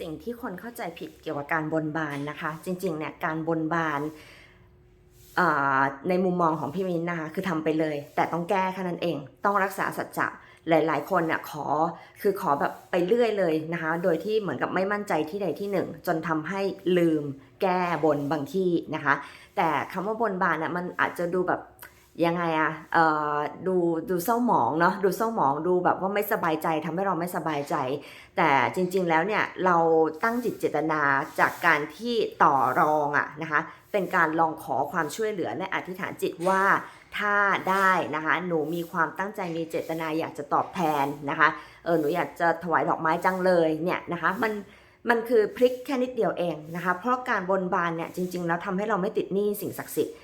สิ่งที่คนเข้าใจผิดเกี่ยวกับการบนบานนะคะ จริงๆเนี่ยการบนบานในมุมมองของพี่มินนะคะคือทำไปเลย แต่ต้องแก้แค่นั้นเอง ต้องรักษาสัจจะหลาย ๆ คนเนี่ยขอคือขอแบบไปเรื่อยเลยนะคะ โดยที่เหมือนกับไม่มั่นใจที่ใดที่หนึ่ง จนทำให้ลืมแก้บนบางที่นะคะ แต่คำว่าบนบานน่ะมันอาจจะดูแบบ ยังไงอะเอ่อดูดูเศร้าหมองเนาะดูเศร้าหมองดูแบบว่าไม่สบายใจทำให้เราไม่สบายใจ แต่จริงๆแล้วเนี่ยเราตั้งจิตเจตนาจากการที่ต่อรองอะนะคะเป็นการลองขอความช่วยเหลือและอธิษฐานจิตว่าถ้าได้นะคะหนูมีความตั้งใจมีเจตนาอยากจะตอบแทนนะคะเออหนูอยากจะถวายดอกไม้จังเลยเนี่ยนะคะมันมันคือพลิกแค่นิดเดียวเองนะคะเพราะการบนบานเนี่ยจริงๆแล้วทำให้เราไม่ติดหนี้สิ่งศักดิ์สิทธิ์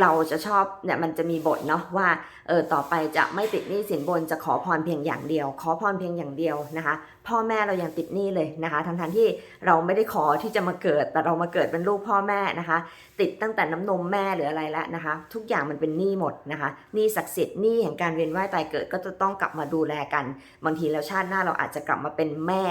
เราจะชอบเนี่ยมันจะมีบทเนาะว่าเออต่อไปจะไม่ติดหนี้สินบนจะขอพรเพียงอย่างเดียว ขอพรเพียงอย่างเดียวนะคะ พ่อแม่เรายังติดหนี้เลยนะคะทั้งทที่เราไม่ได้ขอที่จะมาเกิด แต่เรามาเกิดเป็นลูกพ่อแม่นะคะ ติดตั้งแต่น้ำนมแม่หรืออะไรแล้วนะคะ ทุกอย่างมันเป็นหนี้หมดนะคะหนี้ศักดิ์สิทธิ์หนี้แห่งการเวียนว่ายตายเกิดก็จะต้องกลับมาดูแลกัน บางทีแล้วชาติหน้าเราอาจจะกลับมาเป็นแม่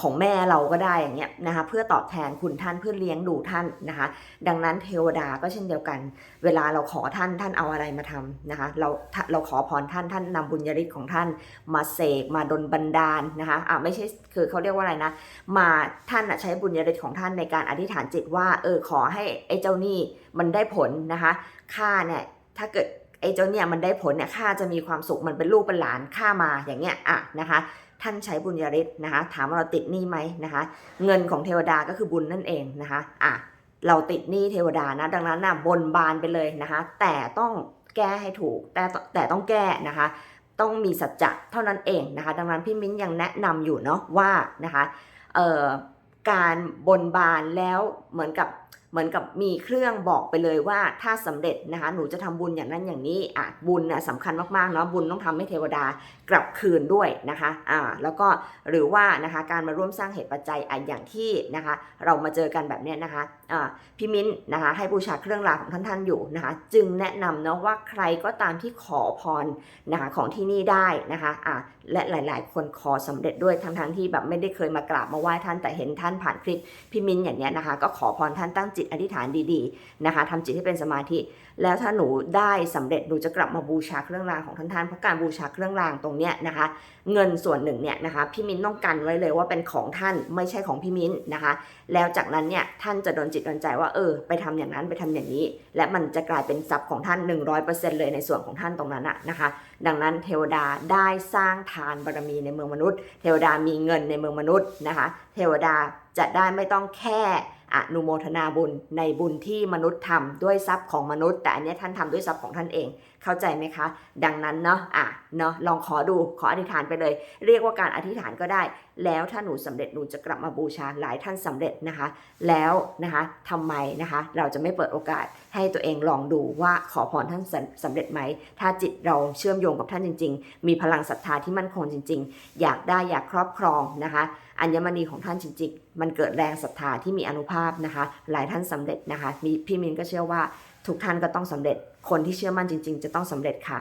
ของแม่เราก็ได้อย่างเงี้ยนะคะเพื่อตอบแทนคุณท่านเพื่อเลี้ยงดูท่านนะคะ ดังนั้นเทวดาก็เช่นเดียวกัน เวลาเราขอท่านท่านเอาอะไรมาทำนะคะเราเราขอพรท่านท่านนำบุญญาฤทธิ์ของท่านมาเสกมาดลบันดาลนะคะอ่าไม่ใช่คือเขาเรียกว่าอะไรนะมาท่านใช้บุญญาฤทธิ์ของท่านในการอธิษฐานจิตว่าเออขอให้ไอ้เจ้านี้มันได้ผลนะคะข้าเนี่ยถ้าเกิดไอ้เจ้าเนี่ยมันได้ผลเนี่ยข้าจะมีความสุขมันเป็นลูกเป็นหลานข้ามาอย่างเงี้ยอะนะคะ ท่านใช้บุญญาฤทธิ์นะคะถามว่าเราติดหนี้ไหมนะคะเงินของเทวดาก็คือบุญนั่นเองนะคะอะเราติดหนี้เทวดานะดังนั้นนะบนบานไปเลยนะคะแต่ต้องแก้ให้ถูกแต่แต่ต้องแก้นะคะต้องมีสัจจะเท่านั้นเองนะคะดังนั้นพี่มิ้นยังแนะนำอยู่เนาะว่านะคะเอ่อการบนบานแล้วเหมือนกับ เหมือนกับมีเครื่องบอกไปเลยว่าถ้าสำเร็จนะคะหนูจะทำบุญอย่างนั้นอย่างนี้อะบุญนะสำคัญมากๆเนาะบุญต้องทำให้เทวดากลับคืนด้วยนะคะอ่าแล้วก็หรือว่านะคะการมาร่วมสร้างเหตุปัจจัยอะอย่างที่นะคะเรามาเจอกันแบบเนี้ยนะคะอ่าพี่มิ้นนะคะให้บูชาเครื่องรางของท่านท่านๆอยู่นะคะจึงแนะนำเนาะว่าใครก็ตามที่ขอพรนะคะของที่นี่ได้นะคะอ่าและหลาย ๆ คนขอสำเร็จด้วยทั้งๆที่แบบไม่ได้เคยมากราบมาไหว้ท่านแต่เห็นท่านผ่านคลิปพี่มิ้นอย่างเนี้ยนะคะก็ขอพรท่านตั้งจิตอธิษฐานดีๆนะคะทำจิตให้เป็นสมาธิ แล้วถ้าหนูได้สำเร็จหนูจะกลับมาบูชาเครื่องรางของท่านท่านเพราะการบูชาเครื่องรางตรงเนี้ยนะคะ เงินส่วนหนึ่งเนี่ยนะคะพี่มิ้นต้องกันไว้เลยว่าเป็นของท่านไม่ใช่ของพี่มิ้นนะคะ แล้วจากนั้นเนี่ยท่านจะโดนจิตโดนใจว่าเออไปทำอย่างนั้นไปทำอย่างนี้ และมันจะกลายเป็นทรัพย์ของท่าน 100%เลยในส่วนของท่านตรงนั้นอะนะคะ ดังนั้นเทวดาได้สร้างทานบารมีในเมืองมนุษย์ เทวดามีเงินในเมืองมนุษย์นะคะ เทวดาจะได้ไม่ต้องแค่ อนุโมทนาบุญในบุญที่มนุษย์ทำด้วยทรัพย์ของมนุษย์ แต่อันนี้ท่านทำด้วยทรัพย์ของท่านเอง เข้าใจไหมคะ ดังนั้นเนาะอะเนาะลองขอดูขออธิษฐานไปเลย เรียกว่าการอธิษฐานก็ได้ แล้วถ้าหนูสำเร็จหนูจะกลับมาบูชาหลายท่านสำเร็จนะคะ แล้วนะคะทำไมนะคะ เราจะไม่เปิดโอกาสให้ตัวเองลองดูว่าขอพรท่านสำสำเร็จไหม ถ้าจิตเราเชื่อมโยงกับท่านจริง ๆ มีพลังศรัทธาที่มั่นคงจริง ๆ อยากได้อยากครอบครองนะคะ อัญมณีของท่านจริงๆ มันเกิดแรงศรัทธาที่มีอนุภาพนะคะ หลายท่านสำเร็จนะคะ มีพี่มินก็เชื่อว่าทุกท่านก็ต้องสำเร็จ คนที่เชื่อมั่นจริง ๆ จะต้องสำเร็จค่ะ